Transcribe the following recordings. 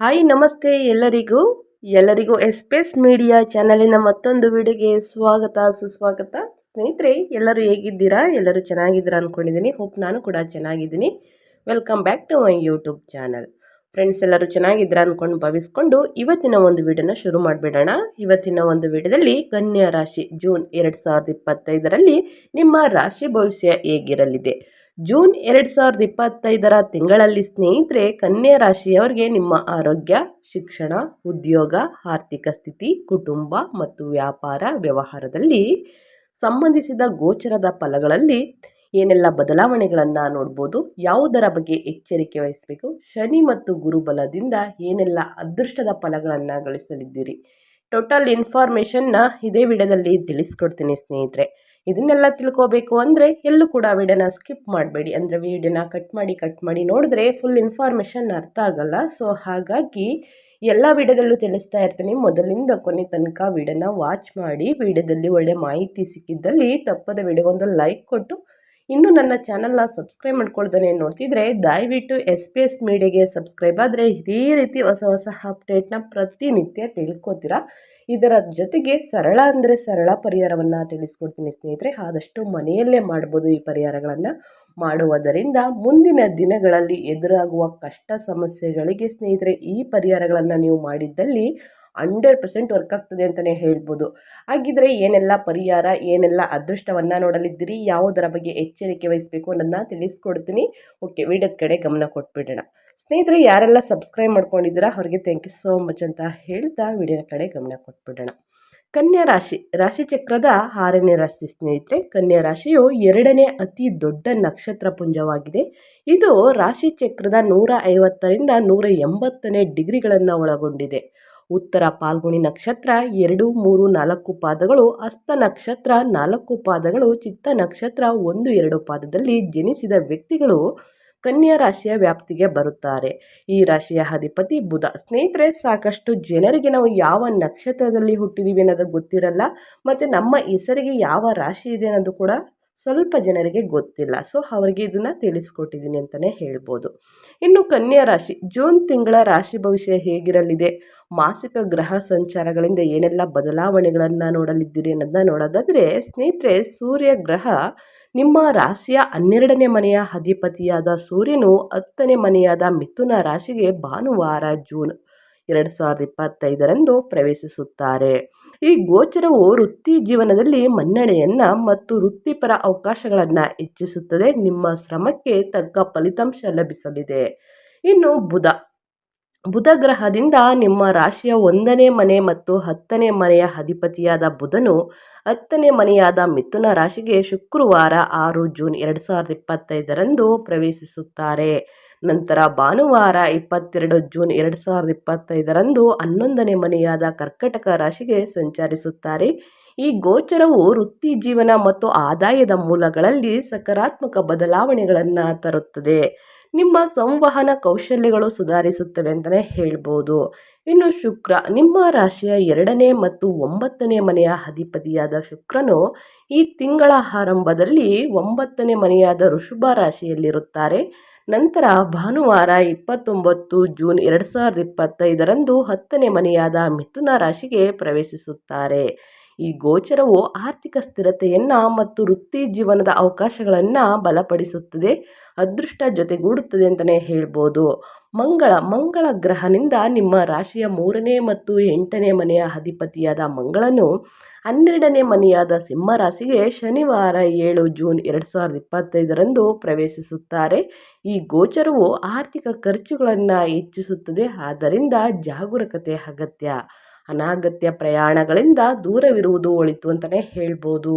Hi, ನಮಸ್ತೆ ಎಲ್ಲರಿಗೂ. ಎಲ್ಲರಿಗೂ ಎಸ್ಪೇಸ್ ಮೀಡಿಯಾ ಚಾನಲಿನ ಮತ್ತೊಂದು ವಿಡಿಯೋಗೆ ಸ್ವಾಗತ, ಸುಸ್ವಾಗತ. ಸ್ನೇಹಿತರೆ, ಎಲ್ಲರೂ ಹೇಗಿದ್ದೀರಾ? ಎಲ್ಲರೂ ಚೆನ್ನಾಗಿದ್ದೀರಾ ಅಂದ್ಕೊಂಡಿದ್ದೀನಿ ಹೋಪ್ ನಾನು ಕೂಡ ಚೆನ್ನಾಗಿದ್ದೀನಿ. Welcome back to my YouTube channel friends ಎಲ್ಲರೂ ಚೆನ್ನಾಗಿದ್ದೀರಾ ಅಂದ್ಕೊಂಡು ಭಾವಿಸ್ಕೊಂಡು ಇವತ್ತಿನ ಒಂದು ವಿಡಿಯೋನ ಶುರು ಮಾಡಿಬಿಡೋಣ. ಇವತ್ತಿನ ಒಂದು ವಿಡಿಯೋದಲ್ಲಿ ಕನ್ಯಾ ರಾಶಿ ಜೂನ್ ಎರಡು ಸಾವಿರದ ನಿಮ್ಮ ರಾಶಿ ಭವಿಷ್ಯ ಹೇಗಿರಲಿದೆ? ಜೂನ್ ಎರಡು ಸಾವಿರದ ಇಪ್ಪತ್ತೈದರ ತಿಂಗಳಲ್ಲಿ ಸ್ನೇಹಿತರೆ, ಕನ್ಯಾ ರಾಶಿಯವರಿಗೆ ನಿಮ್ಮ ಆರೋಗ್ಯ, ಶಿಕ್ಷಣ, ಉದ್ಯೋಗ, ಆರ್ಥಿಕ ಸ್ಥಿತಿ, ಕುಟುಂಬ ಮತ್ತು ವ್ಯಾಪಾರ ವ್ಯವಹಾರದಲ್ಲಿ ಸಂಬಂಧಿಸಿದ ಗೋಚರದ ಫಲಗಳಲ್ಲಿ ಏನೆಲ್ಲ ಬದಲಾವಣೆಗಳನ್ನು ನೋಡ್ಬೋದು, ಯಾವುದರ ಬಗ್ಗೆ ಎಚ್ಚರಿಕೆ ವಹಿಸಬೇಕು, ಶನಿ ಮತ್ತು ಗುರುಬಲದಿಂದ ಏನೆಲ್ಲ ಅದೃಷ್ಟದ ಫಲಗಳನ್ನು ಗಳಿಸಲಿದ್ದೀರಿ, ಟೋಟಲ್ ಇನ್ಫಾರ್ಮೇಷನ್ನ ಇದೇ ವಿಡಿಯೋದಲ್ಲಿ ತಿಳಿಸ್ಕೊಡ್ತೀನಿ ಸ್ನೇಹಿತರೆ. ಇದನ್ನೆಲ್ಲ ತಿಳ್ಕೋಬೇಕು ಅಂದರೆ ಎಲ್ಲೂ ಕೂಡ ವಿಡಿಯೋನ ಸ್ಕಿಪ್ ಮಾಡಬೇಡಿ. ಅಂದರೆ ವಿಡಿಯೋನ ಕಟ್ ಮಾಡಿ ಕಟ್ ಮಾಡಿ ನೋಡಿದ್ರೆ ಫುಲ್ ಇನ್ಫಾರ್ಮೇಷನ್ ಅರ್ಥ ಆಗಲ್ಲ. ಸೊ ಹಾಗಾಗಿ ಎಲ್ಲ ವಿಡಿಯೋದಲ್ಲೂ ತಿಳಿಸ್ತಾ ಇರ್ತೀನಿ. ಮೊದಲಿಂದ ಕೊನೆ ತನಕ ವಿಡಿಯೋನ ವಾಚ್ ಮಾಡಿ, ವಿಡಿಯೋದಲ್ಲಿ ಒಳ್ಳೆ ಮಾಹಿತಿ ಸಿಕ್ಕಿದ್ದಲ್ಲಿ ತಪ್ಪದ ವಿಡಿಯೋಗೊಂದು ಲೈಕ್ ಕೊಟ್ಟು, ಇನ್ನು ನನ್ನ ಚಾನಲ್ನ ಸಬ್ಸ್ಕ್ರೈಬ್ ಮಾಡ್ಕೊಳ್ದೇ ನೋಡ್ತಿದ್ರೆ ದಯವಿಟ್ಟು ಎಸ್ ಪಿ ಎಸ್ ಮೀಡಿಯಾಗೆ ಸಬ್ಸ್ಕ್ರೈಬ್ ಆದರೆ ಇದೇ ರೀತಿ ಹೊಸ ಹೊಸ ಅಪ್ಡೇಟ್ನ ಪ್ರತಿನಿತ್ಯ ತಿಳ್ಕೊತೀರಾ? ಇದರ ಜೊತೆಗೆ ಸರಳ ಅಂದರೆ ಸರಳ ಪರಿಹಾರವನ್ನು ತಿಳಿಸ್ಕೊಡ್ತೀನಿ ಸ್ನೇಹಿತರೆ. ಆದಷ್ಟು ಮನೆಯಲ್ಲೇ ಮಾಡ್ಬೋದು ಈ ಪರಿಹಾರಗಳನ್ನು. ಮಾಡುವುದರಿಂದ ಮುಂದಿನ ದಿನಗಳಲ್ಲಿ ಎದುರಾಗುವ ಕಷ್ಟ ಸಮಸ್ಯೆಗಳಿಗೆ ಸ್ನೇಹಿತರೆ, ಈ ಪರಿಹಾರಗಳನ್ನು ನೀವು ಮಾಡಿದ್ದಲ್ಲಿ ಹಂಡ್ರೆಡ್ ಪರ್ಸೆಂಟ್ ವರ್ಕ್ ಆಗ್ತದೆ ಅಂತಲೇ ಹೇಳ್ಬೋದು. ಹಾಗಿದ್ರೆ ಏನೆಲ್ಲ ಪರಿಹಾರ, ಏನೆಲ್ಲ ಅದೃಷ್ಟವನ್ನು ನೋಡಲಿದ್ದೀರಿ, ಯಾವುದರ ಬಗ್ಗೆ ಎಚ್ಚರಿಕೆ ವಹಿಸಬೇಕು ಅನ್ನೋದನ್ನ ತಿಳಿಸ್ಕೊಡ್ತೀನಿ. ಓಕೆ, ವಿಡಿಯೋದ ಕಡೆ ಗಮನ ಕೊಟ್ಬಿಡೋಣ. ಸ್ನೇಹಿತರೆ, ಯಾರೆಲ್ಲ ಸಬ್ಸ್ಕ್ರೈಬ್ ಮಾಡ್ಕೊಂಡಿದ್ದೀರಾ, ಅವ್ರಿಗೆ ಥ್ಯಾಂಕ್ ಯು ಸೋ ಮಚ್ ಅಂತ ಹೇಳ್ತಾ ವಿಡಿಯೋನ ಕಡೆ ಗಮನ ಕೊಟ್ಬಿಡೋಣ. ಕನ್ಯಾ ರಾಶಿ ರಾಶಿ ಚಕ್ರದ ಆರನೇ ರಾಶಿ ಸ್ನೇಹಿತರೆ, ಕನ್ಯಾ ರಾಶಿಯು ಎರಡನೇ ಅತಿ ದೊಡ್ಡ ನಕ್ಷತ್ರ ಪುಂಜವಾಗಿದೆ. ಇದು ರಾಶಿ ಚಕ್ರದ ನೂರ ಐವತ್ತರಿಂದ ನೂರ ಎಂಬತ್ತನೇ ಡಿಗ್ರಿಗಳನ್ನು ಒಳಗೊಂಡಿದೆ. ಉತ್ತರ ಪಾಲ್ಗುಣಿ ನಕ್ಷತ್ರ ಎರಡು, ಮೂರು, ನಾಲ್ಕು ಪಾದಗಳು ಹಸ್ತ ನಕ್ಷತ್ರ ನಾಲ್ಕು ಪಾದಗಳು, ಚಿತ್ತ ನಕ್ಷತ್ರ ಒಂದು, ಎರಡು ಪಾದದಲ್ಲಿ ಜನಿಸಿದ ವ್ಯಕ್ತಿಗಳು ಕನ್ಯಾ ರಾಶಿಯ ವ್ಯಾಪ್ತಿಗೆ ಬರುತ್ತಾರೆ. ಈ ರಾಶಿಯ ಅಧಿಪತಿ ಬುಧ. ಸ್ನೇಹಿತರೆ, ಸಾಕಷ್ಟು ಜನರಿಗೆ ನಾವು ಯಾವ ನಕ್ಷತ್ರದಲ್ಲಿ ಹುಟ್ಟಿದೀವಿ ಅನ್ನೋದು ಗೊತ್ತಿರಲ್ಲ. ಮತ್ತು ನಮ್ಮ ಹೆಸರಿಗೆ ಯಾವ ರಾಶಿ ಇದೆ ಅನ್ನೋದು ಕೂಡ ಸ್ವಲ್ಪ ಜನರಿಗೆ ಗೊತ್ತಿಲ್ಲ. ಸೊ, ಅವರಿಗೆ ಇದನ್ನು ತಿಳಿಸ್ಕೊಟ್ಟಿದ್ದೀನಿ ಅಂತಲೇ ಹೇಳ್ಬೋದು. ಇನ್ನು ಕನ್ಯಾ ರಾಶಿ. ಜೂನ್ ತಿಂಗಳ ರಾಶಿ ಭವಿಷ್ಯ ಹೇಗಿರಲಿದೆ? ಮಾಸಿಕ ಗ್ರಹ ಸಂಚಾರಗಳಿಂದ ಏನೆಲ್ಲ ಬದಲಾವಣೆಗಳನ್ನು ನೋಡಲಿದ್ದೀರಿ ಅನ್ನೋದನ್ನ ನೋಡೋದಾದರೆ, ಸ್ನೇಹಿತರೆ, ಸೂರ್ಯ ಗ್ರಹ ನಿಮ್ಮ ರಾಶಿಯ ಹನ್ನೆರಡನೇ ಮನೆಯ ಅಧಿಪತಿಯಾದ ಸೂರ್ಯನು ಹತ್ತನೇ ಮನೆಯಾದ ಮಿಥುನ ರಾಶಿಗೆ ಭಾನುವಾರ ಜೂನ್ ಎರಡು ಸಾವಿರದ ಇಪ್ಪತ್ತೈದರಂದು ಪ್ರವೇಶಿಸುತ್ತಾರೆ. ಈ ಗೋಚರವು ವೃತ್ತಿ ಜೀವನದಲ್ಲಿ ಮನ್ನಣೆಯನ್ನು ಮತ್ತು ವೃತ್ತಿಪರ ಅವಕಾಶಗಳನ್ನು ಹೆಚ್ಚಿಸುತ್ತದೆ. ನಿಮ್ಮ ಶ್ರಮಕ್ಕೆ ತಕ್ಕ ಫಲಿತಾಂಶ ಲಭಿಸಲಿದೆ. ಇನ್ನು ಬುಧ ಬುಧ ಗ್ರಹದಿಂದ ನಿಮ್ಮ ರಾಶಿಯ ಒಂದನೇ ಮನೆ ಮತ್ತು ಹತ್ತನೇ ಮನೆಯ ಅಧಿಪತಿಯಾದ ಬುಧನು ಹತ್ತನೇ ಮನೆಯಾದ ಮಿಥುನ ರಾಶಿಗೆ ಶುಕ್ರವಾರ ಆರು ಜೂನ್ ಎರಡು ಸಾವಿರದ ಇಪ್ಪತ್ತೈದರಂದು ಪ್ರವೇಶಿಸುತ್ತಾರೆ. ನಂತರ ಭಾನುವಾರ ಇಪ್ಪತ್ತೆರಡು ಜೂನ್ ಎರಡು ಸಾವಿರದ ಇಪ್ಪತ್ತೈದರಂದು ಹನ್ನೊಂದನೇ ಮನೆಯಾದ ಕರ್ಕಟಕ ರಾಶಿಗೆ ಸಂಚರಿಸುತ್ತಾರೆ. ಈ ಗೋಚರವು ವೃತ್ತಿ ಜೀವನ ಮತ್ತು ಆದಾಯದ ಮೂಲಗಳಲ್ಲಿ ಸಕಾರಾತ್ಮಕ ಬದಲಾವಣೆಗಳನ್ನು ತರುತ್ತದೆ. ನಿಮ್ಮ ಸಂವಹನ ಕೌಶಲ್ಯಗಳು ಸುಧಾರಿಸುತ್ತವೆ ಅಂತಲೇ ಹೇಳ್ಬೋದು. ಇನ್ನು ಶುಕ್ರ, ನಿಮ್ಮ ರಾಶಿಯ ಎರಡನೇ ಮತ್ತು ಒಂಬತ್ತನೇ ಮನೆಯ ಅಧಿಪತಿಯಾದ ಶುಕ್ರನು ಈ ತಿಂಗಳ ಆರಂಭದಲ್ಲಿ ಒಂಬತ್ತನೇ ಮನೆಯಾದ ಋಷಭ ರಾಶಿಯಲ್ಲಿರುತ್ತಾರೆ. ನಂತರ ಭಾನುವಾರ ಇಪ್ಪತ್ತೊಂಬತ್ತು ಜೂನ್ ಎರಡು ಸಾವಿರದ ಇಪ್ಪತ್ತೈದರಂದು ಹತ್ತನೇ ಮನೆಯಾದ ಮಿಥುನ ರಾಶಿಗೆ ಪ್ರವೇಶಿಸುತ್ತಾರೆ. ಈ ಗೋಚರವು ಆರ್ಥಿಕ ಸ್ಥಿರತೆಯನ್ನು ಮತ್ತು ವೃತ್ತಿ ಜೀವನದ ಅವಕಾಶಗಳನ್ನು ಬಲಪಡಿಸುತ್ತದೆ, ಅದೃಷ್ಟ ಜೊತೆಗೂಡುತ್ತದೆ ಅಂತಲೇ ಹೇಳ್ಬೋದು. ಮಂಗಳ ಮಂಗಳ ಗ್ರಹನಿಂದ ನಿಮ್ಮ ರಾಶಿಯ ಮೂರನೇ ಮತ್ತು ಎಂಟನೇ ಮನೆಯ ಅಧಿಪತಿಯಾದ ಮಂಗಳನು ಹನ್ನೆರಡನೇ ಮನೆಯಾದ ಸಿಂಹ ರಾಶಿಗೆ ಶನಿವಾರ ಏಳು ಜೂನ್ ಎರಡು ಸಾವಿರದ ಇಪ್ಪತ್ತೈದರಂದು ಪ್ರವೇಶಿಸುತ್ತಾರೆ. ಈ ಗೋಚರವು ಆರ್ಥಿಕ ಖರ್ಚುಗಳನ್ನು ಹೆಚ್ಚಿಸುತ್ತದೆ, ಆದ್ದರಿಂದ ಜಾಗರೂಕತೆ ಅಗತ್ಯ. ಅನಾಗತ್ಯ ಪ್ರಯಾಣಗಳಿಂದ ದೂರವಿರುವುದು ಒಳಿತು ಅಂತಲೇ ಹೇಳ್ಬೋದು.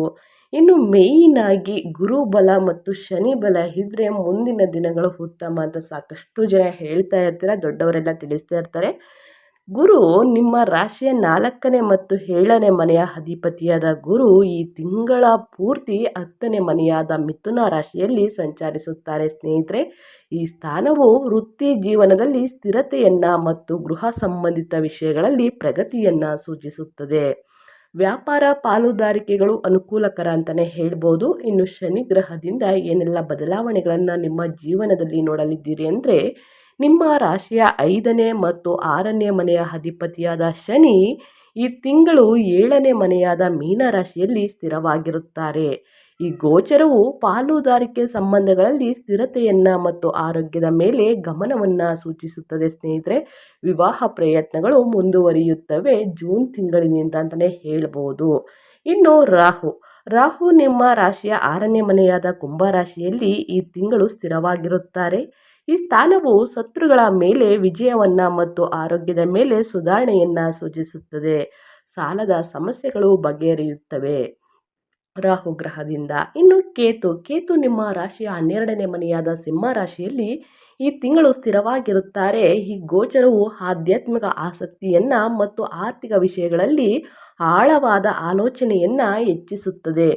ಇನ್ನು ಮೇಯ್ನಾಗಿ ಗುರುಬಲ ಮತ್ತು ಶನಿ ಬಲ ಇದ್ದರೆ ಮುಂದಿನ ದಿನಗಳು ಉತ್ತಮ ಅಂತ ಸಾಕಷ್ಟು ಜನ ಹೇಳ್ತಾ ಇರ್ತಾರೆ, ದೊಡ್ಡವರೆಲ್ಲ ತಿಳಿಸ್ತಾ ಇರ್ತಾರೆ. ಗುರು, ನಿಮ್ಮ ರಾಶಿಯ ನಾಲ್ಕನೇ ಮತ್ತು ಏಳನೇ ಮನೆಯ ಅಧಿಪತಿಯಾದ ಗುರು ಈ ತಿಂಗಳ ಪೂರ್ತಿ ಹತ್ತನೇ ಮನೆಯಾದ ಮಿಥುನ ರಾಶಿಯಲ್ಲಿ ಸಂಚರಿಸುತ್ತಾರೆ. ಸ್ನೇಹಿತರೆ, ಈ ಸ್ಥಾನವು ವೃತ್ತಿ ಜೀವನದಲ್ಲಿ ಸ್ಥಿರತೆಯನ್ನು ಮತ್ತು ಗೃಹ ಸಂಬಂಧಿತ ವಿಷಯಗಳಲ್ಲಿ ಪ್ರಗತಿಯನ್ನು ಸೂಚಿಸುತ್ತದೆ. ವ್ಯಾಪಾರ ಪಾಲುದಾರಿಕೆಗಳು ಅನುಕೂಲಕರ ಅಂತಲೇ ಹೇಳ್ಬೋದು. ಇನ್ನು ಶನಿ ಗ್ರಹದಿಂದ ಏನೆಲ್ಲ ಬದಲಾವಣೆಗಳನ್ನು ನಿಮ್ಮ ಜೀವನದಲ್ಲಿ ನೋಡಲಿದ್ದೀರಿ ಅಂದರೆ ನಿಮ್ಮ ರಾಶಿಯ ಐದನೇ ಮತ್ತು ಆರನೇ ಮನೆಯ ಅಧಿಪತಿಯಾದ ಶನಿ ಈ ತಿಂಗಳು ಏಳನೇ ಮನೆಯಾದ ಮೀನ ರಾಶಿಯಲ್ಲಿ ಸ್ಥಿರವಾಗಿರುತ್ತಾರೆ. ಈ ಗೋಚರವು ಪಾಲುದಾರಿಕೆ ಸಂಬಂಧಗಳಲ್ಲಿ ಸ್ಥಿರತೆಯನ್ನು ಮತ್ತು ಆರೋಗ್ಯದ ಮೇಲೆ ಗಮನವನ್ನು ಸೂಚಿಸುತ್ತದೆ ಸ್ನೇಹಿತರೆ. ವಿವಾಹ ಪ್ರಯತ್ನಗಳು ಮುಂದುವರಿಯುತ್ತವೆ ಜೂನ್ ತಿಂಗಳಿನಿಂದ ಅಂತಲೇ ಹೇಳ್ಬೋದು. ಇನ್ನು ರಾಹು. ರಾಹು ನಿಮ್ಮ ರಾಶಿಯ ಆರನೇ ಮನೆಯಾದ ಕುಂಭ ರಾಶಿಯಲ್ಲಿ ಈ ತಿಂಗಳು ಸ್ಥಿರವಾಗಿರುತ್ತಾರೆ. ಈ ಸ್ಥಾನವು ಶತ್ರುಗಳ ಮೇಲೆ ವಿಜಯವನ್ನು ಮತ್ತು ಆರೋಗ್ಯದ ಮೇಲೆ ಸುಧಾರಣೆಯನ್ನು ಸೂಚಿಸುತ್ತದೆ. ಸಾಲದ ಸಮಸ್ಯೆಗಳು ಬಗೆಹರಿಯುತ್ತವೆ. ರಾಹು ಗ್ರಹದಿಂದ. ಇನ್ನು ಕೇತು. ಕೇತು ನಿಮ್ಮ ರಾಶಿಯ ಹನ್ನೆರಡನೇ ಮನೆಯಾದ ಸಿಂಹ ರಾಶಿಯಲ್ಲಿ ಈ ತಿಂಗಳು ಸ್ಥಿರವಾಗಿರುತ್ತಾರೆ. ಈ ಗೋಚರವು ಆಧ್ಯಾತ್ಮಿಕ ಆಸಕ್ತಿಯನ್ನು ಮತ್ತು ಆರ್ಥಿಕ ವಿಷಯಗಳಲ್ಲಿ ಆಳವಾದ ಆಲೋಚನೆಯನ್ನು ಹೆಚ್ಚಿಸುತ್ತದೆ.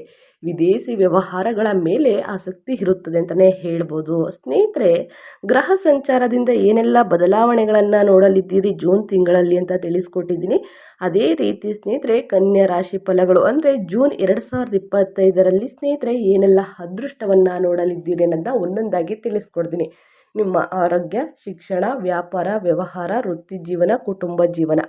ವಿದೇಶಿ ವ್ಯವಹಾರಗಳ ಮೇಲೆ ಆಸಕ್ತಿ ಇರುತ್ತದೆ ಅಂತಲೇ ಹೇಳ್ಬೋದು. ಸ್ನೇಹಿತರೆ, ಗ್ರಹ ಸಂಚಾರದಿಂದ ಏನೆಲ್ಲ ಬದಲಾವಣೆಗಳನ್ನು ನೋಡಲಿದ್ದೀರಿ ಜೂನ್ ತಿಂಗಳಲ್ಲಿ ಅಂತ ತಿಳಿಸ್ಕೊಟ್ಟಿದ್ದೀನಿ. ಅದೇ ರೀತಿ ಸ್ನೇಹಿತರೆ, ಕನ್ಯಾ ರಾಶಿ ಫಲಗಳು ಅಂದರೆ ಜೂನ್ ಎರಡು ಸಾವಿರದ ಇಪ್ಪತ್ತೈದರಲ್ಲಿ ಸ್ನೇಹಿತರೆ ಏನೆಲ್ಲ ಅದೃಷ್ಟವನ್ನು ನೋಡಲಿದ್ದೀರಿ ಅನ್ನೋದನ್ನ ಒಂದೊಂದಾಗಿ ತಿಳಿಸ್ಕೊಡ್ತೀನಿ. ನಿಮ್ಮ ಆರೋಗ್ಯ, ಶಿಕ್ಷಣ, ವ್ಯಾಪಾರ, ವ್ಯವಹಾರ, ವೃತ್ತಿ ಜೀವನ, ಕುಟುಂಬ ಜೀವನ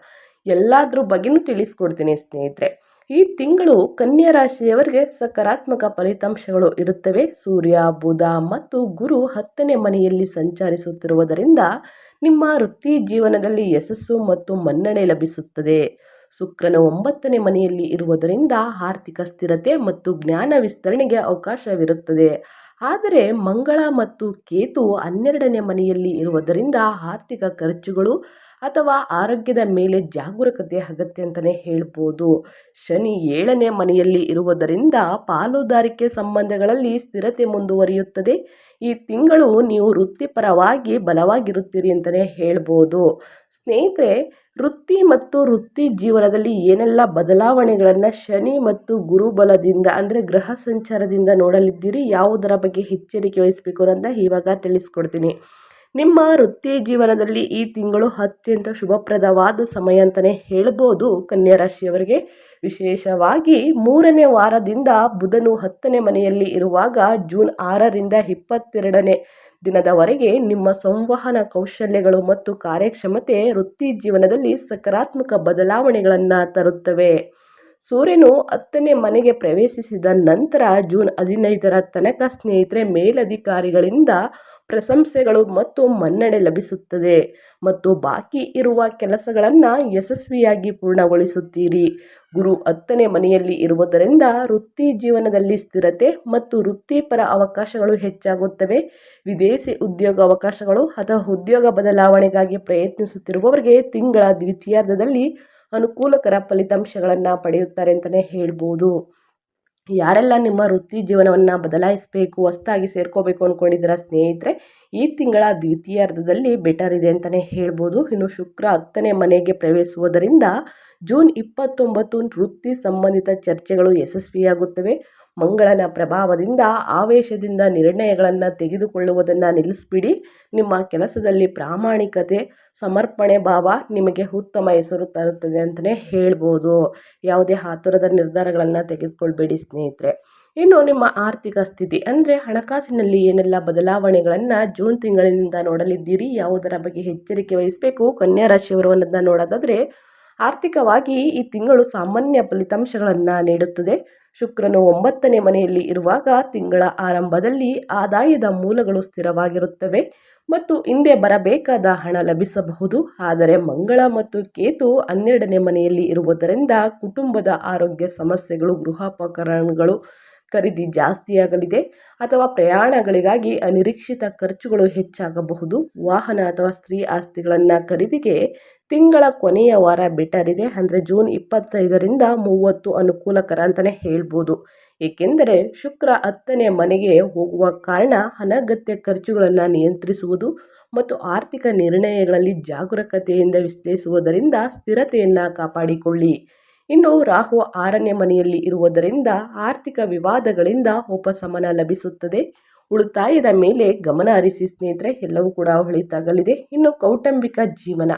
ಎಲ್ಲದ್ರ ಬಗ್ಗೆನೂ ತಿಳಿಸ್ಕೊಡ್ತೀನಿ ಸ್ನೇಹಿತರೆ. ಈ ತಿಂಗಳು ಕನ್ಯಾ ರಾಶಿಯವರಿಗೆ ಸಕಾರಾತ್ಮಕ ಫಲಿತಾಂಶಗಳು ಇರುತ್ತವೆ. ಸೂರ್ಯ, ಬುಧ ಮತ್ತು ಗುರು ಹತ್ತನೇ ಮನೆಯಲ್ಲಿ ಸಂಚರಿಸುತ್ತಿರುವುದರಿಂದ ನಿಮ್ಮ ವೃತ್ತಿ ಜೀವನದಲ್ಲಿ ಯಶಸ್ಸು ಮತ್ತು ಮನ್ನಣೆ ಲಭಿಸುತ್ತದೆ. ಶುಕ್ರನ ಒಂಬತ್ತನೇ ಮನೆಯಲ್ಲಿ ಇರುವುದರಿಂದ ಆರ್ಥಿಕ ಸ್ಥಿರತೆ ಮತ್ತು ಜ್ಞಾನ ವಿಸ್ತರಣೆಗೆ ಅವಕಾಶವಿರುತ್ತದೆ. ಆದರೆ ಮಂಗಳ ಮತ್ತು ಕೇತು ಹನ್ನೆರಡನೇ ಮನೆಯಲ್ಲಿ ಇರುವುದರಿಂದ ಆರ್ಥಿಕ ಖರ್ಚುಗಳು ಅಥವಾ ಆರೋಗ್ಯದ ಮೇಲೆ ಜಾಗರೂಕತೆ ಅಗತ್ಯ ಅಂತಲೇ ಹೇಳ್ಬೋದು. ಶನಿ ಏಳನೇ ಮನೆಯಲ್ಲಿ ಇರುವುದರಿಂದ ಪಾಲುದಾರಿಕೆ ಸಂಬಂಧಗಳಲ್ಲಿ ಸ್ಥಿರತೆ ಮುಂದುವರಿಯುತ್ತದೆ. ಈ ತಿಂಗಳು ನೀವು ವೃತ್ತಿಪರವಾಗಿ ಬಲವಾಗಿರುತ್ತೀರಿ ಅಂತಲೇ ಹೇಳ್ಬೋದು. ಸ್ನೇಹಿತರೆ, ವೃತ್ತಿ ಮತ್ತು ವೃತ್ತಿ ಜೀವನದಲ್ಲಿ ಏನೆಲ್ಲ ಬದಲಾವಣೆಗಳನ್ನು ಶನಿ ಮತ್ತು ಗುರುಬಲದಿಂದ ಅಂದರೆ ಗ್ರಹ ಸಂಚಾರದಿಂದ ನೋಡಲಿದ್ದೀರಿ, ಯಾವುದರ ಬಗ್ಗೆ ಎಚ್ಚರಿಕೆ ವಹಿಸಬೇಕು ಅಂತ ಇವಾಗ ತಿಳಿಸ್ಕೊಡ್ತೀನಿ. ನಿಮ್ಮ ವೃತ್ತಿ ಜೀವನದಲ್ಲಿ ಈ ತಿಂಗಳು ಅತ್ಯಂತ ಶುಭಪ್ರದವಾದ ಸಮಯ ಅಂತಲೇ ಹೇಳ್ಬೋದು ರಾಶಿಯವರಿಗೆ ವಿಶೇಷವಾಗಿ ಮೂರನೇ ವಾರದಿಂದ ಬುಧನು ಹತ್ತನೇ ಮನೆಯಲ್ಲಿ ಇರುವಾಗ ಜೂನ್ ಆರರಿಂದ ಇಪ್ಪತ್ತೆರಡನೇ ದಿನದವರೆಗೆ ನಿಮ್ಮ ಸಂವಹನ ಕೌಶಲ್ಯಗಳು ಮತ್ತು ಕಾರ್ಯಕ್ಷಮತೆ ವೃತ್ತಿ ಜೀವನದಲ್ಲಿ ಸಕಾರಾತ್ಮಕ ಬದಲಾವಣೆಗಳನ್ನು ತರುತ್ತವೆ. ಸೂರ್ಯನು ಹತ್ತನೇ ಮನೆಗೆ ಪ್ರವೇಶಿಸಿದ ನಂತರ ಜೂನ್ ಹದಿನೈದರ ತನಕ ಸ್ನೇಹಿತರೆ, ಮೇಲಧಿಕಾರಿಗಳಿಂದ ಪ್ರಶಂಸೆಗಳು ಮತ್ತು ಮನ್ನಣೆ ಲಭಿಸುತ್ತದೆ ಮತ್ತು ಬಾಕಿ ಇರುವ ಕೆಲಸಗಳನ್ನು ಯಶಸ್ವಿಯಾಗಿ ಪೂರ್ಣಗೊಳಿಸುತ್ತೀರಿ. ಗುರು ಹತ್ತನೇ ಮನೆಯಲ್ಲಿ ಇರುವುದರಿಂದ ವೃತ್ತಿ ಜೀವನದಲ್ಲಿ ಸ್ಥಿರತೆ ಮತ್ತು ವೃತ್ತಿಪರ ಅವಕಾಶಗಳು ಹೆಚ್ಚಾಗುತ್ತವೆ. ವಿದೇಶಿ ಉದ್ಯೋಗ ಅವಕಾಶಗಳು ಅಥವಾ ಉದ್ಯೋಗ ಬದಲಾವಣೆಗಾಗಿ ಪ್ರಯತ್ನಿಸುತ್ತಿರುವವರಿಗೆ ತಿಂಗಳ ದ್ವಿತೀಯಾರ್ಧದಲ್ಲಿ ಅನುಕೂಲಕರ ಫಲಿತಾಂಶಗಳನ್ನು ಪಡೆಯುತ್ತಾರೆ ಅಂತಲೇ ಹೇಳ್ಬೋದು. ಯಾರೆಲ್ಲ ನಿಮ್ಮ ವೃತ್ತಿ ಜೀವನವನ್ನು ಬದಲಾಯಿಸಬೇಕು, ಹೊಸ್ದಾಗಿ ಸೇರ್ಕೋಬೇಕು ಅಂದ್ಕೊಂಡಿದ್ದೀರ ಸ್ನೇಹಿತರೆ, ಈ ತಿಂಗಳ ದ್ವಿತೀಯಾರ್ಧದಲ್ಲಿ ಬೆಟರ್ ಇದೆ ಅಂತಲೇ ಹೇಳ್ಬೋದು. ಇನ್ನು ಶುಕ್ರ ಹತ್ತನೇ ಮನೆಗೆ ಪ್ರವೇಶಿಸುವುದರಿಂದ ಜೂನ್ ಇಪ್ಪತ್ತೊಂಬತ್ತು ವೃತ್ತಿ ಸಂಬಂಧಿತ ಚರ್ಚೆಗಳು ಯಶಸ್ವಿಯಾಗುತ್ತವೆ. ಮಂಗಳನ ಪ್ರಭಾವದಿಂದ, ಆವೇಶದಿಂದ ನಿರ್ಣಯಗಳನ್ನು ತೆಗೆದುಕೊಳ್ಳುವುದನ್ನು ನಿಲ್ಲಿಸ್ಬಿಡಿ. ನಿಮ್ಮ ಕೆಲಸದಲ್ಲಿ ಪ್ರಾಮಾಣಿಕತೆ, ಸಮರ್ಪಣೆ ಭಾವ ನಿಮಗೆ ಉತ್ತಮ ಹೆಸರು ತರುತ್ತದೆ ಅಂತಲೇ ಹೇಳ್ಬೋದು. ಯಾವುದೇ ಆತುರದ ನಿರ್ಧಾರಗಳನ್ನು ತೆಗೆದುಕೊಳ್ಬೇಡಿ ಸ್ನೇಹಿತರೆ. ಇನ್ನು ನಿಮ್ಮ ಆರ್ಥಿಕ ಸ್ಥಿತಿ ಅಂದರೆ ಹಣಕಾಸಿನಲ್ಲಿ ಏನೆಲ್ಲ ಬದಲಾವಣೆಗಳನ್ನು ಜೂನ್ ತಿಂಗಳಿನಿಂದ ನೋಡಲಿದ್ದೀರಿ? ಯಾವುದರ ಬಗ್ಗೆ ಎಚ್ಚರಿಕೆ ವಹಿಸಬೇಕು? ಕನ್ಯಾ ರಾಶಿಯವರು ನೋಡೋದಾದರೆ, ಆರ್ಥಿಕವಾಗಿ ಈ ತಿಂಗಳು ಸಾಮಾನ್ಯ ಫಲಿತಾಂಶಗಳನ್ನು ನೀಡುತ್ತದೆ. ಶುಕ್ರನು ಒಂಬತ್ತನೇ ಮನೆಯಲ್ಲಿ ಇರುವಾಗ ತಿಂಗಳ ಆರಂಭದಲ್ಲಿ ಆದಾಯದ ಮೂಲಗಳು ಸ್ಥಿರವಾಗಿರುತ್ತವೆ ಮತ್ತು ಹಿಂದೆ ಬರಬೇಕಾದ ಹಣ ಲಭಿಸಬಹುದು. ಆದರೆ ಮಂಗಳ ಮತ್ತು ಕೇತು ಹನ್ನೆರಡನೇ ಮನೆಯಲ್ಲಿ ಇರುವುದರಿಂದ ಕುಟುಂಬದ ಆರೋಗ್ಯ ಸಮಸ್ಯೆಗಳು, ಗೃಹೋಪಕರಣಗಳು ಖರೀದಿ ಜಾಸ್ತಿಯಾಗಲಿದೆ ಅಥವಾ ಪ್ರಯಾಣಗಳಿಗಾಗಿ ಅನಿರೀಕ್ಷಿತ ಖರ್ಚುಗಳು ಹೆಚ್ಚಾಗಬಹುದು? ವಾಹನ ಅಥವಾ ಸ್ತ್ರೀ ಆಸ್ತಿಗಳನ್ನು ಖರೀದಿಗೆ ತಿಂಗಳ ಕೊನೆಯ ವಾರ ಬೆಟರ್ ಇದೆ ಅಂದರೆ ಜೂನ್ ಇಪ್ಪತ್ತೈದರಿಂದ ಮೂವತ್ತು ಅನುಕೂಲಕರ ಅಂತಲೇ ಹೇಳ್ಬೋದು. ಏಕೆಂದರೆ ಶುಕ್ರ ಹತ್ತನೇ ಮನೆಗೆ ಹೋಗುವ ಕಾರಣ ಅನಗತ್ಯ ಖರ್ಚುಗಳನ್ನು ನಿಯಂತ್ರಿಸುವುದು ಮತ್ತು ಆರ್ಥಿಕ ನಿರ್ಣಯಗಳಲ್ಲಿ ಜಾಗರೂಕತೆಯಿಂದ ವಿಶ್ಲೇಷಿಸುವುದರಿಂದ ಸ್ಥಿರತೆಯನ್ನು ಕಾಪಾಡಿಕೊಳ್ಳಿ. ಇನ್ನು ರಾಹು ಆರನೇ ಮನೆಯಲ್ಲಿ ಇರುವುದರಿಂದ ಆರ್ಥಿಕ ವಿವಾದಗಳಿಂದ ಉಪಶಮನ ಲಭಿಸುತ್ತದೆ. ಉಳಿತಾಯದ ಮೇಲೆ ಗಮನ ಹರಿಸಿ ಸ್ನೇಹಿತರೆ, ಎಲ್ಲವೂ ಕೂಡ ಹೊಳಿತಾಗಲಿದೆ ಇನ್ನು ಕೌಟುಂಬಿಕ ಜೀವನ.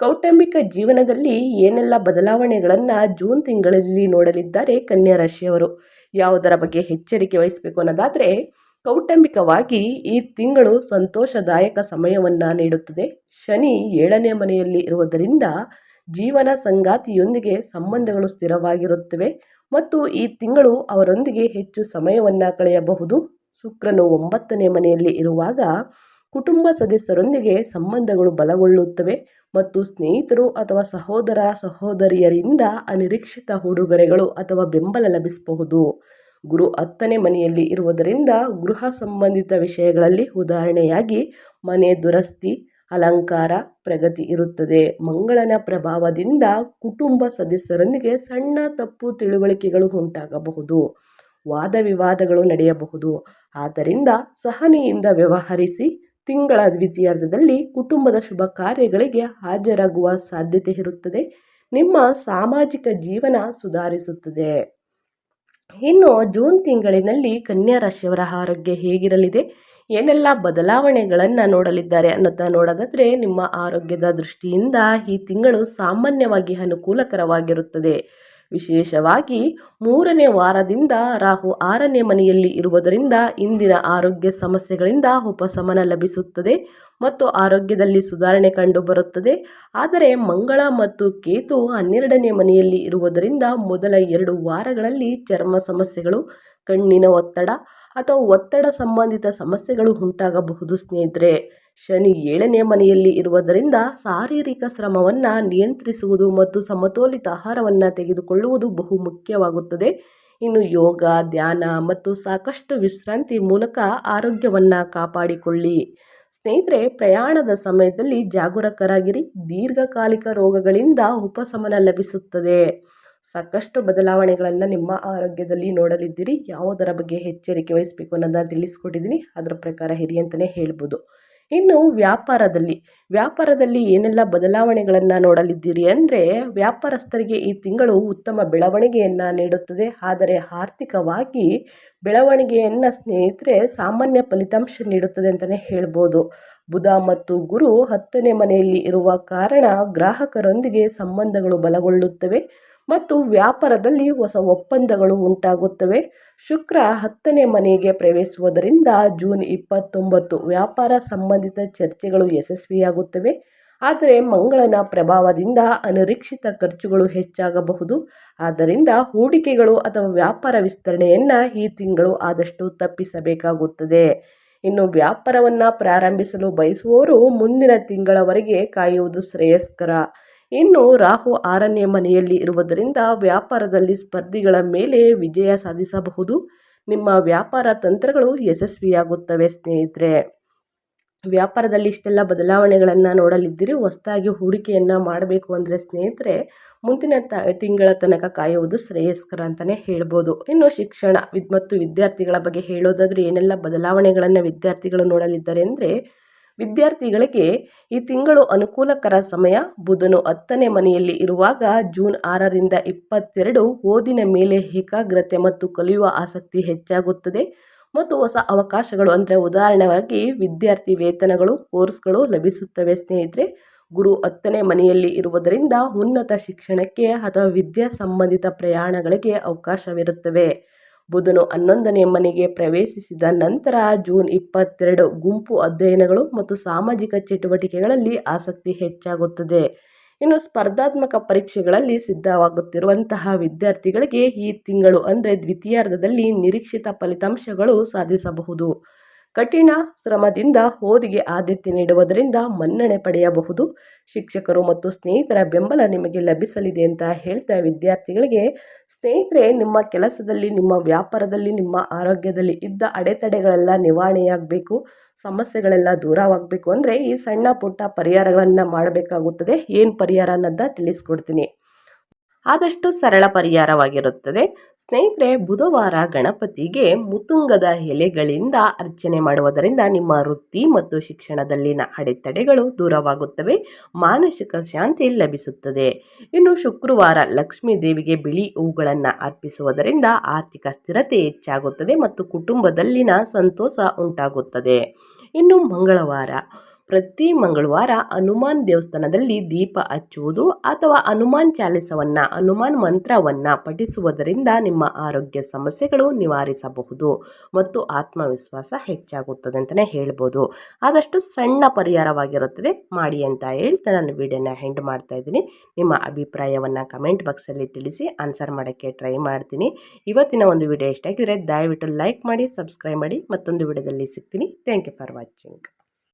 ಕೌಟುಂಬಿಕ ಜೀವನದಲ್ಲಿ ಏನೆಲ್ಲ ಬದಲಾವಣೆಗಳನ್ನು ಜೂನ್ ತಿಂಗಳಲ್ಲಿ ನೋಡಲಿದ್ದಾರೆ ಕನ್ಯಾ ರಾಶಿಯವರು? ಯಾವುದರ ಬಗ್ಗೆ ಎಚ್ಚರಿಕೆ ವಹಿಸಬೇಕು ಅನ್ನೋದಾದರೆ, ಕೌಟುಂಬಿಕವಾಗಿ ಈ ತಿಂಗಳು ಸಂತೋಷದಾಯಕ ಸಮಯವನ್ನು ನೀಡುತ್ತದೆ. ಶನಿ ಏಳನೇ ಮನೆಯಲ್ಲಿ ಇರುವುದರಿಂದ ಜೀವನ ಸಂಗಾತಿಯೊಂದಿಗೆ ಸಂಬಂಧಗಳು ಸ್ಥಿರವಾಗಿರುತ್ತವೆ ಮತ್ತು ಈ ತಿಂಗಳು ಅವರೊಂದಿಗೆ ಹೆಚ್ಚು ಸಮಯವನ್ನು ಕಳೆಯಬಹುದು. ಶುಕ್ರನು ಒಂಬತ್ತನೇ ಮನೆಯಲ್ಲಿ ಇರುವಾಗ ಕುಟುಂಬ ಸದಸ್ಯರೊಂದಿಗೆ ಸಂಬಂಧಗಳು ಬಲಗೊಳ್ಳುತ್ತವೆ ಮತ್ತು ಸ್ನೇಹಿತರು ಅಥವಾ ಸಹೋದರ ಸಹೋದರಿಯರಿಂದ ಅನಿರೀಕ್ಷಿತ ಉಡುಗೊರೆಗಳು ಅಥವಾ ಬೆಂಬಲ ಲಭಿಸಬಹುದು. ಗುರು ಹತ್ತನೇ ಮನೆಯಲ್ಲಿ ಇರುವುದರಿಂದ ಗೃಹ ಸಂಬಂಧಿತ ವಿಷಯಗಳಲ್ಲಿ ಉದಾಹರಣೆಯಾಗಿ ಮನೆ ದುರಸ್ತಿ ಅಲಂಕಾರ ಪ್ರಗತಿ ಇರುತ್ತದೆ. ಮಂಗಳನ ಪ್ರಭಾವದಿಂದ ಕುಟುಂಬ ಸದಸ್ಯರೊಂದಿಗೆ ಸಣ್ಣ ತಪ್ಪು ತಿಳುವಳಿಕೆಗಳು ಉಂಟಾಗಬಹುದು. ವಾದ ವಿವಾದಗಳು ನಡೆಯಬಹುದು. ಆದ್ದರಿಂದ ಸಹನೆಯಿಂದ ವ್ಯವಹರಿಸಿ ತಿಂಗಳ ದ್ವಿತೀಯಾರ್ಧದಲ್ಲಿ ಕುಟುಂಬದ ಶುಭ ಕಾರ್ಯಗಳಿಗೆ ಹಾಜರಾಗುವ ಸಾಧ್ಯತೆ ಇರುತ್ತದೆ. ನಿಮ್ಮ ಸಾಮಾಜಿಕ ಜೀವನ ಸುಧಾರಿಸುತ್ತದೆ. ಇನ್ನು ಜೂನ್ ತಿಂಗಳಿನಲ್ಲಿ ಕನ್ಯಾ ರಾಶಿಯವರ ಆರೋಗ್ಯ ಹೇಗಿರಲಿದೆ? ಏನೆಲ್ಲ ಬದಲಾವಣೆಗಳನ್ನು ನೋಡಲಿದ್ದಾರೆ ಅನ್ನೋದನ್ನ ನೋಡೋದಾದರೆ ನಿಮ್ಮ ಆರೋಗ್ಯದ ದೃಷ್ಟಿಯಿಂದ ಈ ತಿಂಗಳು ಸಾಮಾನ್ಯವಾಗಿ ಅನುಕೂಲಕರವಾಗಿರುತ್ತದೆ. ವಿಶೇಷವಾಗಿ ಮೂರನೇ ವಾರದಿಂದ ರಾಹು ಆರನೇ ಮನೆಯಲ್ಲಿ ಇರುವುದರಿಂದ ಇಂದಿನ ಆರೋಗ್ಯ ಸಮಸ್ಯೆಗಳಿಂದ ಉಪಶಮನ ಲಭಿಸುತ್ತದೆ ಮತ್ತು ಆರೋಗ್ಯದಲ್ಲಿ ಸುಧಾರಣೆ ಕಂಡುಬರುತ್ತದೆ. ಆದರೆ ಮಂಗಳ ಮತ್ತು ಕೇತು ಹನ್ನೆರಡನೇ ಮನೆಯಲ್ಲಿ ಇರುವುದರಿಂದ ಮೊದಲ ಎರಡು ವಾರಗಳಲ್ಲಿ ಚರ್ಮ ಸಮಸ್ಯೆಗಳು, ಕಣ್ಣಿನ ಒತ್ತಡ ಅಥವಾ ಒತ್ತಡ ಸಂಬಂಧಿತ ಸಮಸ್ಯೆಗಳು ಉಂಟಾಗಬಹುದು ಸ್ನೇಹಿತರೆ. ಶನಿ ಏಳನೇ ಮನೆಯಲ್ಲಿ ಇರುವುದರಿಂದ ಶಾರೀರಿಕ ಶ್ರಮವನ್ನು ನಿಯಂತ್ರಿಸುವುದು ಮತ್ತು ಸಮತೋಲಿತ ಆಹಾರವನ್ನು ತೆಗೆದುಕೊಳ್ಳುವುದು ಬಹು ಮುಖ್ಯವಾಗುತ್ತದೆ. ಇನ್ನು ಯೋಗ, ಧ್ಯಾನ ಮತ್ತು ಸಾಕಷ್ಟು ವಿಶ್ರಾಂತಿ ಮೂಲಕ ಆರೋಗ್ಯವನ್ನು ಕಾಪಾಡಿಕೊಳ್ಳಿ. ಸ್ನೇಹಿತರೆ, ಪ್ರಯಾಣದ ಸಮಯದಲ್ಲಿ ಜಾಗರೂಕರಾಗಿರಿ. ದೀರ್ಘಕಾಲಿಕ ರೋಗಗಳಿಂದ ಉಪಶಮನ ಲಭಿಸುತ್ತದೆ. ಸಾಕಷ್ಟು ಬದಲಾವಣೆಗಳನ್ನು ನಿಮ್ಮ ಆರೋಗ್ಯದಲ್ಲಿ ನೋಡಲಿದ್ದೀರಿ. ಯಾವುದರ ಬಗ್ಗೆ ಎಚ್ಚರಿಕೆ ವಹಿಸಬೇಕು ಅನ್ನೋದನ್ನ ತಿಳಿಸ್ಕೊಟ್ಟಿದ್ದೀನಿ. ಅದರ ಪ್ರಕಾರ ಹಿರಿ ಅಂತಲೇ ಹೇಳ್ಬೋದು. ಇನ್ನು ವ್ಯಾಪಾರದಲ್ಲಿ ವ್ಯಾಪಾರದಲ್ಲಿ ಏನೆಲ್ಲ ಬದಲಾವಣೆಗಳನ್ನು ನೋಡಲಿದ್ದೀರಿ ಅಂದರೆ ವ್ಯಾಪಾರಸ್ಥರಿಗೆ ಈ ತಿಂಗಳು ಉತ್ತಮ ಬೆಳವಣಿಗೆಯನ್ನು ನೀಡುತ್ತದೆ. ಆದರೆ ಆರ್ಥಿಕವಾಗಿ ಬೆಳವಣಿಗೆಯನ್ನು ಸ್ನೇಹಿತರೆ ಸಾಮಾನ್ಯ ಫಲಿತಾಂಶ ನೀಡುತ್ತದೆ ಅಂತಲೇ ಹೇಳ್ಬೋದು. ಬುಧ ಮತ್ತು ಗುರು ಹತ್ತನೇ ಮನೆಯಲ್ಲಿ ಇರುವ ಕಾರಣ ಗ್ರಾಹಕರೊಂದಿಗೆ ಸಂಬಂಧಗಳು ಬಲಗೊಳ್ಳುತ್ತವೆ. ಮತ್ತು ವ್ಯಾಪಾರದಲ್ಲಿ ಹೊಸ ಒಪ್ಪಂದಗಳು ಉಂಟಾಗುತ್ತವೆ. ಶುಕ್ರ ಹತ್ತನೇ ಮನೆಗೆ ಪ್ರವೇಶಿಸುವುದರಿಂದ ಜೂನ್ ಇಪ್ಪತ್ತೊಂಬತ್ತು ವ್ಯಾಪಾರ ಸಂಬಂಧಿತ ಚರ್ಚೆಗಳು ಯಶಸ್ವಿಯಾಗುತ್ತವೆ. ಆದರೆ ಮಂಗಳನ ಪ್ರಭಾವದಿಂದ ಅನಿರೀಕ್ಷಿತ ಖರ್ಚುಗಳು ಹೆಚ್ಚಾಗಬಹುದು. ಆದ್ದರಿಂದ ಹೂಡಿಕೆಗಳು ಅಥವಾ ವ್ಯಾಪಾರ ವಿಸ್ತರಣೆಯನ್ನು ಈ ತಿಂಗಳು ಆದಷ್ಟು ತಪ್ಪಿಸಬೇಕಾಗುತ್ತದೆ. ಇನ್ನು ವ್ಯಾಪಾರವನ್ನು ಪ್ರಾರಂಭಿಸಲು ಬಯಸುವವರು ಮುಂದಿನ ತಿಂಗಳವರೆಗೆ ಕಾಯುವುದು ಶ್ರೇಯಸ್ಕರ. ಇನ್ನು ರಾಹು ಆರನೇ ಮನೆಯಲ್ಲಿ ಇರುವುದರಿಂದ ವ್ಯಾಪಾರದಲ್ಲಿ ಸ್ಪರ್ಧಿಗಳ ಮೇಲೆ ವಿಜಯ ಸಾಧಿಸಬಹುದು. ನಿಮ್ಮ ವ್ಯಾಪಾರ ತಂತ್ರಗಳು ಯಶಸ್ವಿಯಾಗುತ್ತವೆ ಸ್ನೇಹಿತರೆ. ವ್ಯಾಪಾರದಲ್ಲಿ ಇಷ್ಟೆಲ್ಲ ಬದಲಾವಣೆಗಳನ್ನು ನೋಡಲಿದ್ದೀರಿ, ಹೊಸದಾಗಿ ಹೂಡಿಕೆಯನ್ನು ಮಾಡಬೇಕು ಅಂದರೆ ಸ್ನೇಹಿತರೆ, ಮುಂದಿನ ತ, ತಿಂಗಳ ತನಕ ಕಾಯುವುದು ಶ್ರೇಯಸ್ಕರ ಅಂತಲೇ ಹೇಳ್ಬೋದು. ಇನ್ನು ಶಿಕ್ಷಣ ಮತ್ತು ವಿದ್ಯಾರ್ಥಿಗಳ ಬಗ್ಗೆ ಹೇಳೋದಾದರೆ ಏನೆಲ್ಲ ಬದಲಾವಣೆಗಳನ್ನು ವಿದ್ಯಾರ್ಥಿಗಳು ನೋಡಲಿದ್ದಾರೆ ಅಂದರೆ ವಿದ್ಯಾರ್ಥಿಗಳಿಗೆ ಈ ತಿಂಗಳು ಅನುಕೂಲಕರ ಸಮಯ. ಬುಧನು ಹತ್ತನೇ ಮನೆಯಲ್ಲಿ ಇರುವಾಗ ಜೂನ್ ಆರರಿಂದ ಇಪ್ಪತ್ತೆರಡು ಓದಿನ ಮೇಲೆ ಏಕಾಗ್ರತೆ ಮತ್ತು ಕಲಿಯುವ ಆಸಕ್ತಿ ಹೆಚ್ಚಾಗುತ್ತದೆ. ಮತ್ತು ಹೊಸ ಅವಕಾಶಗಳು ಅಂದರೆ ಉದಾಹರಣೆಯಾಗಿ ವಿದ್ಯಾರ್ಥಿ ವೇತನಗಳು, ಕೋರ್ಸ್ಗಳು ಲಭಿಸುತ್ತವೆ ಸ್ನೇಹಿತರೆ. ಗುರು ಹತ್ತನೇ ಮನೆಯಲ್ಲಿ ಇರುವುದರಿಂದ ಉನ್ನತ ಶಿಕ್ಷಣಕ್ಕೆ ಅಥವಾ ವಿದ್ಯಾ ಸಂಬಂಧಿತ ಪ್ರಯಾಣಗಳಿಗೆ ಅವಕಾಶವಿರುತ್ತವೆ. ಬುಧನು ಹನ್ನೊಂದನೇ ಮನೆಗೆ ಪ್ರವೇಶಿಸಿದ ನಂತರ ಜೂನ್ ಇಪ್ಪತ್ತೆರಡು ಗುಂಪು ಅಧ್ಯಯನಗಳು ಮತ್ತು ಸಾಮಾಜಿಕ ಚಟುವಟಿಕೆಗಳಲ್ಲಿ ಆಸಕ್ತಿ ಹೆಚ್ಚಾಗುತ್ತದೆ. ಇನ್ನು ಸ್ಪರ್ಧಾತ್ಮಕ ಪರೀಕ್ಷೆಗಳಲ್ಲಿ ಸಿದ್ಧವಾಗುತ್ತಿರುವಂತಹ ವಿದ್ಯಾರ್ಥಿಗಳಿಗೆ ಈ ತಿಂಗಳು ಅಂದರೆ ದ್ವಿತೀಯಾರ್ಧದಲ್ಲಿ ನಿರೀಕ್ಷಿತ ಫಲಿತಾಂಶಗಳು ಸಾಧಿಸಬಹುದು. ಕಠಿಣ ಶ್ರಮದಿಂದ ಓದಿಗೆ ಆದ್ಯತೆ ನೀಡುವುದರಿಂದ ಮನ್ನಣೆ ಪಡೆಯಬಹುದು. ಶಿಕ್ಷಕರು ಮತ್ತು ಸ್ನೇಹಿತರ ಬೆಂಬಲ ನಿಮಗೆ ಲಭಿಸಲಿದೆ ಅಂತ ಹೇಳ್ತಾ ವಿದ್ಯಾರ್ಥಿಗಳಿಗೆ, ಸ್ನೇಹಿತರೆ, ನಿಮ್ಮ ಕೆಲಸದಲ್ಲಿ, ನಿಮ್ಮ ವ್ಯಾಪಾರದಲ್ಲಿ, ನಿಮ್ಮ ಆರೋಗ್ಯದಲ್ಲಿ ಇದ್ದ ಅಡೆತಡೆಗಳೆಲ್ಲ ನಿವಾರಣೆಯಾಗಬೇಕು. ಸಮಸ್ಯೆಗಳೆಲ್ಲ ದೂರವಾಗಬೇಕು. ಅಂದರೆ ಈ ಸಣ್ಣ ಪುಟ್ಟ ಪರಿಹಾರಗಳನ್ನು ಮಾಡಬೇಕಾಗುತ್ತದೆ. ಏನು ಪರಿಹಾರ ಅನ್ನೋದ ತಿಳಿಸ್ಕೊಡ್ತೀನಿ. ಆದಷ್ಟು ಸರಳ ಪರಿಹಾರವಾಗಿರುತ್ತದೆ. ಸ್ನೇಹಿತರೆ, ಬುಧವಾರ ಗಣಪತಿಗೆ ಮುತುಂಗದ ಎಲೆಗಳಿಂದ ಅರ್ಚನೆ ಮಾಡುವುದರಿಂದ ನಿಮ್ಮ ವೃತ್ತಿ ಮತ್ತು ಶಿಕ್ಷಣದಲ್ಲಿನ ಅಡೆತಡೆಗಳು ದೂರವಾಗುತ್ತವೆ, ಮಾನಸಿಕ ಶಾಂತಿ ಲಭಿಸುತ್ತದೆ. ಇನ್ನು ಶುಕ್ರವಾರ ಲಕ್ಷ್ಮೀ ದೇವಿಗೆ ಬಿಳಿ ಹೂಗಳನ್ನು ಅರ್ಪಿಸುವುದರಿಂದ ಆರ್ಥಿಕ ಸ್ಥಿರತೆ ಹೆಚ್ಚಾಗುತ್ತದೆ ಮತ್ತು ಕುಟುಂಬದಲ್ಲಿನ ಸಂತೋಷ ಉಂಟಾಗುತ್ತದೆ. ಇನ್ನು ಮಂಗಳವಾರ ಪ್ರತಿ ಮಂಗಳವಾರ ಹನುಮಾನ್ ದೇವಸ್ಥಾನದಲ್ಲಿ ದೀಪ ಹಚ್ಚುವುದು ಅಥವಾ ಹನುಮಾನ್ ಚಾಲಿಸವನ್ನು, ಹನುಮಾನ್ ಮಂತ್ರವನ್ನು ಪಠಿಸುವುದರಿಂದ ನಿಮ್ಮ ಆರೋಗ್ಯ ಸಮಸ್ಯೆಗಳು ನಿವಾರಿಸಬಹುದು ಮತ್ತು ಆತ್ಮವಿಶ್ವಾಸ ಹೆಚ್ಚಾಗುತ್ತದೆ ಅಂತಲೇ ಹೇಳ್ಬೋದು. ಆದಷ್ಟು ಸಣ್ಣ ಪರಿಹಾರವಾಗಿರುತ್ತದೆ. ಮಾಡಿ ಅಂತ ಹೇಳ್ತಾ ನಾನು ವಿಡಿಯೋನ ಹೆಂಡ್ ಮಾಡ್ತಾ ಇದ್ದೀನಿ. ನಿಮ್ಮ ಅಭಿಪ್ರಾಯವನ್ನು ಕಮೆಂಟ್ ಬಾಕ್ಸಲ್ಲಿ ತಿಳಿಸಿ, ಆನ್ಸರ್ ಮಾಡೋಕ್ಕೆ ಟ್ರೈ ಮಾಡ್ತೀನಿ. ಇವತ್ತಿನ ಒಂದು ವಿಡಿಯೋ ಇಷ್ಟ ಆಗಿದ್ರೆ ದಯವಿಟ್ಟು ಲೈಕ್ ಮಾಡಿ, ಸಬ್ಸ್ಕ್ರೈಬ್ ಮಾಡಿ ಮತ್ತೊಂದು ವಿಡಿಯೋದಲ್ಲಿ ಸಿಗ್ತೀನಿ. Thank you for watching.